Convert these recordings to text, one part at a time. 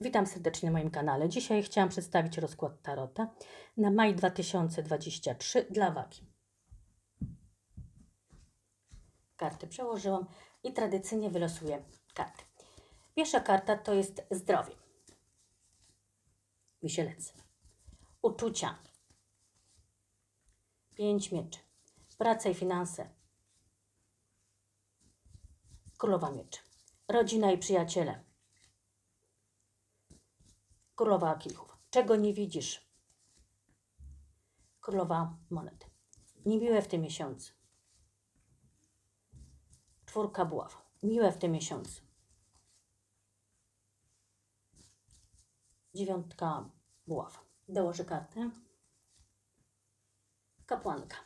Witam serdecznie na moim kanale. Dzisiaj chciałam przedstawić rozkład Tarota na maj 2023 dla wagi. Karty przełożyłam i tradycyjnie wylosuję karty. Pierwsza karta to jest zdrowie. Wisielec. Uczucia. Pięć mieczy. Praca i finanse. Królowa mieczy. Rodzina i przyjaciele. Królowa kielichów. Czego nie widzisz? Królowa monet. Niemiłe w tym miesiącu. Czwórka buław. Miłe w tym miesiącu. Dziewiątka buław. Dołożę kartę. Kapłanka.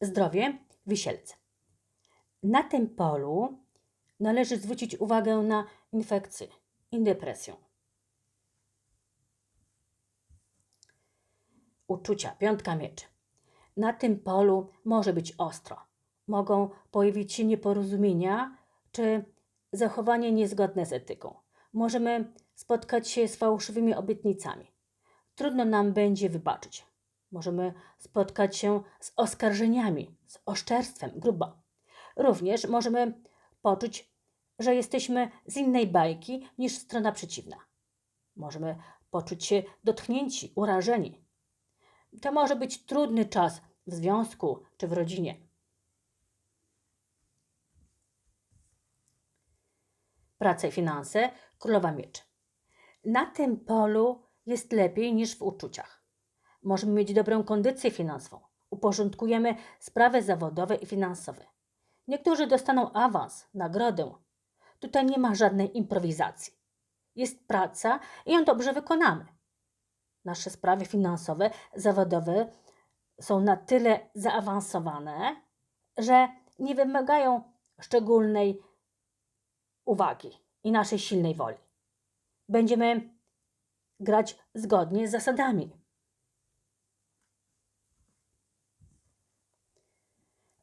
Zdrowie, wisielce. Na tym polu należy zwrócić uwagę na infekcję i depresję. Uczucia, piątka mieczy. Na tym polu może być ostro. Mogą pojawić się nieporozumienia czy zachowanie niezgodne z etyką. Możemy spotkać się z fałszywymi obietnicami. Trudno nam będzie wybaczyć. Możemy spotkać się z oskarżeniami, z oszczerstwem, grubo. Również możemy poczuć, że jesteśmy z innej bajki niż strona przeciwna. Możemy poczuć się dotknięci, urażeni. To może być trudny czas w związku czy w rodzinie. Praca i finanse, królowa mieczy. Na tym polu jest lepiej niż w uczuciach. Możemy mieć dobrą kondycję finansową. Uporządkujemy sprawy zawodowe i finansowe. Niektórzy dostaną awans, nagrodę. Tutaj nie ma żadnej improwizacji. Jest praca i ją dobrze wykonamy. Nasze sprawy finansowe, zawodowe są na tyle zaawansowane, że nie wymagają szczególnej uwagi i naszej silnej woli. Będziemy grać zgodnie z zasadami.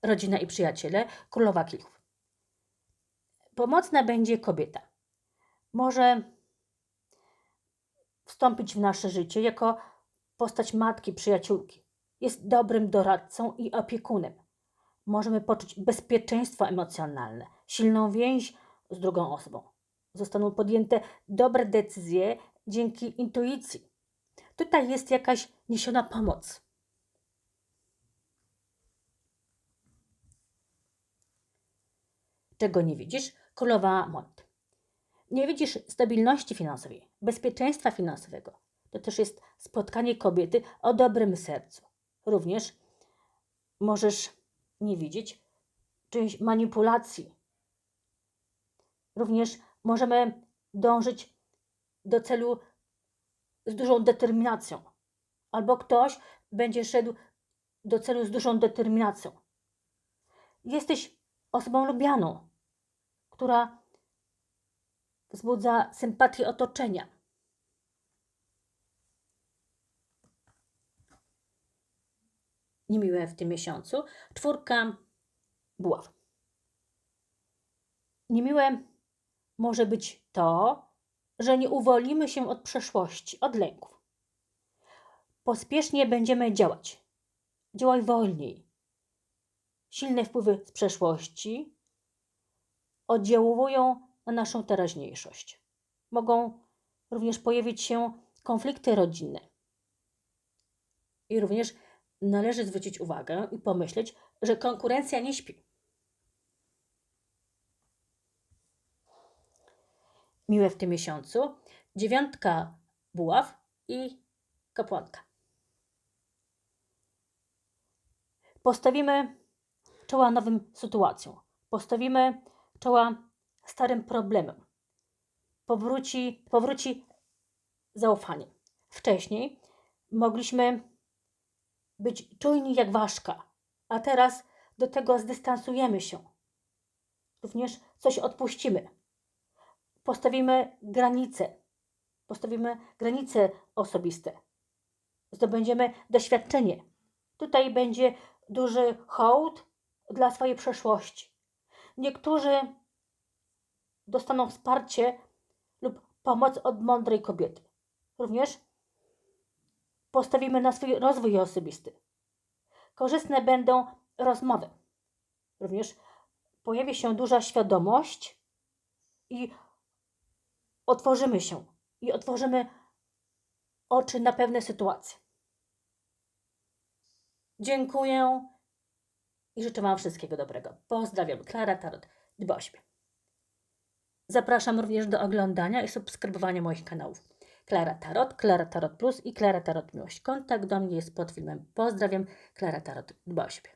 Rodzina i przyjaciele, królowa kielichów. Pomocna będzie kobieta. Może wstąpić w nasze życie jako postać matki, przyjaciółki. Jest dobrym doradcą i opiekunem. Możemy poczuć bezpieczeństwo emocjonalne, silną więź z drugą osobą. Zostaną podjęte dobre decyzje dzięki intuicji. Tutaj jest jakaś niesiona pomoc. Czego nie widzisz? Królowa Mont. Nie widzisz stabilności finansowej, bezpieczeństwa finansowego. To też jest spotkanie kobiety o dobrym sercu. Również możesz nie widzieć czyjś manipulacji. Również możemy dążyć do celu z dużą determinacją, albo ktoś będzie szedł do celu z dużą determinacją. Jesteś osobą lubianą, która wzbudza sympatię otoczenia. Niemiłe w tym miesiącu. Czwórka buław. Niemiłe może być to, że nie uwolnimy się od przeszłości, od lęków. Pospiesznie będziemy działać. Działaj wolniej. Silne wpływy z przeszłości oddziałują na naszą teraźniejszość. Mogą również pojawić się konflikty rodzinne. I również należy zwrócić uwagę i pomyśleć, że konkurencja nie śpi. Miłe w tym miesiącu dziewiątka buław i kapłanka. Postawimy czoła nowym sytuacjom. Postawimy czoła starym problemom. Powróci, powróci zaufanie. Wcześniej mogliśmy być czujni jak ważka, a teraz do tego zdystansujemy się. Również coś odpuścimy. Postawimy granice. Postawimy granice osobiste. Zdobędziemy doświadczenie. Tutaj będzie duży hołd dla swojej przeszłości. Niektórzy dostaną wsparcie lub pomoc od mądrej kobiety. Również postawimy na swój rozwój osobisty. Korzystne będą rozmowy. Również pojawi się duża świadomość i otworzymy się i otworzymy oczy na pewne sytuacje. Dziękuję i życzę Wam wszystkiego dobrego. Pozdrawiam, Klara Tarot, dba o siebie. Zapraszam również do oglądania i subskrybowania moich kanałów. Klara Tarot, Klara Tarot Plus i Klara Tarot Miłość. Kontakt do mnie jest pod filmem. Pozdrawiam, Klara Tarot, dba o siebie.